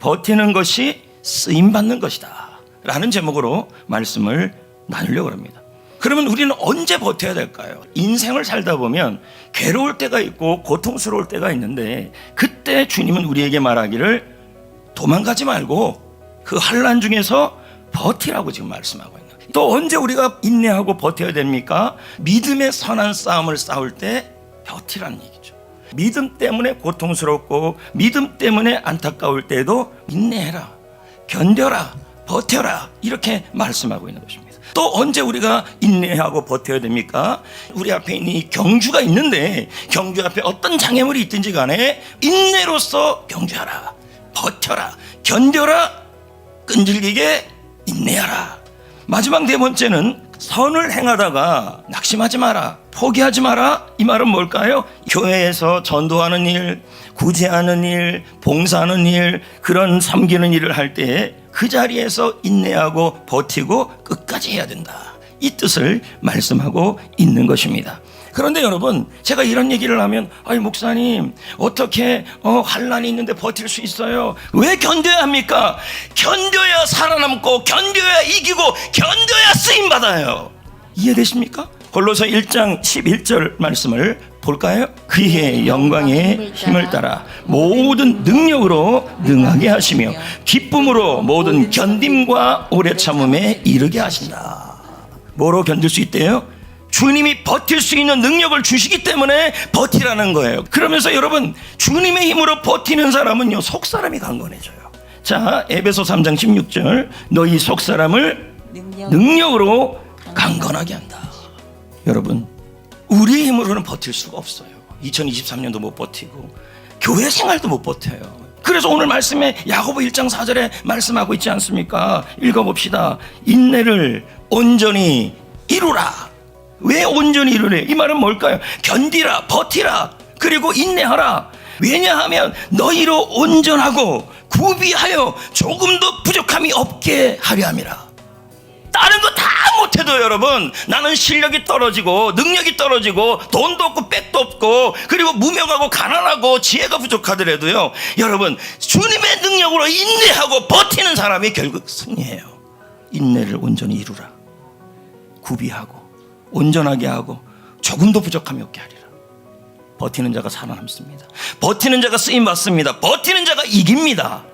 버티는 것이 쓰임 받는 것이다. 라는 제목으로 말씀을 나누려고 합니다. 그러면 우리는 언제 버텨야 될까요? 인생을 살다 보면 괴로울 때가 있고 고통스러울 때가 있는데 그때 주님은 우리에게 말하기를 도망가지 말고 그 환란 중에서 버티라고 지금 말씀하고 있는 거예요. 또 언제 우리가 인내하고 버텨야 됩니까? 믿음의 선한 싸움을 싸울 때 버티라는 얘기죠. 믿음 때문에 고통스럽고 믿음 때문에 안타까울 때도 인내해라. 견뎌라. 버텨라. 이렇게 말씀하고 있는 것입니다. 또 언제 우리가 인내하고 버텨야 됩니까? 우리 앞에 있는 이 경주가 있는데 경주 앞에 어떤 장애물이 있든지 간에 인내로서 경주하라. 버텨라. 견뎌라. 끈질기게 인내하라. 마지막 네 번째는 선을 행하다가 낙심하지 마라. 포기하지 마라. 이 말은 뭘까요? 교회에서 전도하는 일, 구제하는 일, 봉사하는 일, 그런 섬기는 일을 할 때 그 자리에서 인내하고 버티고 끝까지 해야 된다. 이 뜻을 말씀하고 있는 것입니다. 그런데 여러분, 제가 이런 얘기를 하면, 아이, 목사님, 어떻게, 어, 환란이 있는데 버틸 수 있어요? 왜 견뎌야 합니까? 견뎌야 살아남고, 견뎌야 이기고, 견뎌야 쓰임 받아요. 이해되십니까? 골로서 1장 11절 말씀을 볼까요? 그의 영광의 힘을 따라 모든 능력으로 능하게 하시며 기쁨으로 모든 견딤과 오래 참음에 이르게 하신다. 뭐로 견딜 수 있대요? 주님이 버틸 수 있는 능력을 주시기 때문에 버티라는 거예요. 그러면서 여러분 주님의 힘으로 버티는 사람은요 속 사람이 강건해져요. 자 에베소 3장 16절 너희 속 사람을 능력 능력으로 강건하게 한다. 여러분, 우리의 힘으로는 버틸 수가 없어요. 2023년도 못 버티고 교회 생활도 못 버텨요. 그래서 오늘 말씀에 야고보 1장 4절에 말씀하고 있지 않습니까? 읽어 봅시다. 인내를 온전히 이루라. 왜 온전히 이루래? 이 말은 뭘까요? 견디라, 버티라, 그리고 인내하라. 왜냐하면 너희로 온전하고 구비하여 조금도 부족함이 없게 하려 함이라. 다른 거다 못해도 여러분 나는 실력이 떨어지고 능력이 떨어지고 돈도 없고 백도 없고 그리고 무명하고 가난하고 지혜가 부족하더라도요. 여러분 주님의 능력으로 인내하고 버티는 사람이 결국 승리해요. 인내를 온전히 이루라. 구비하고 온전하게 하고 조금도 부족함이 없게 하리라. 버티는 자가 살아남습니다. 버티는 자가 쓰임 받습니다. 버티는 자가 이깁니다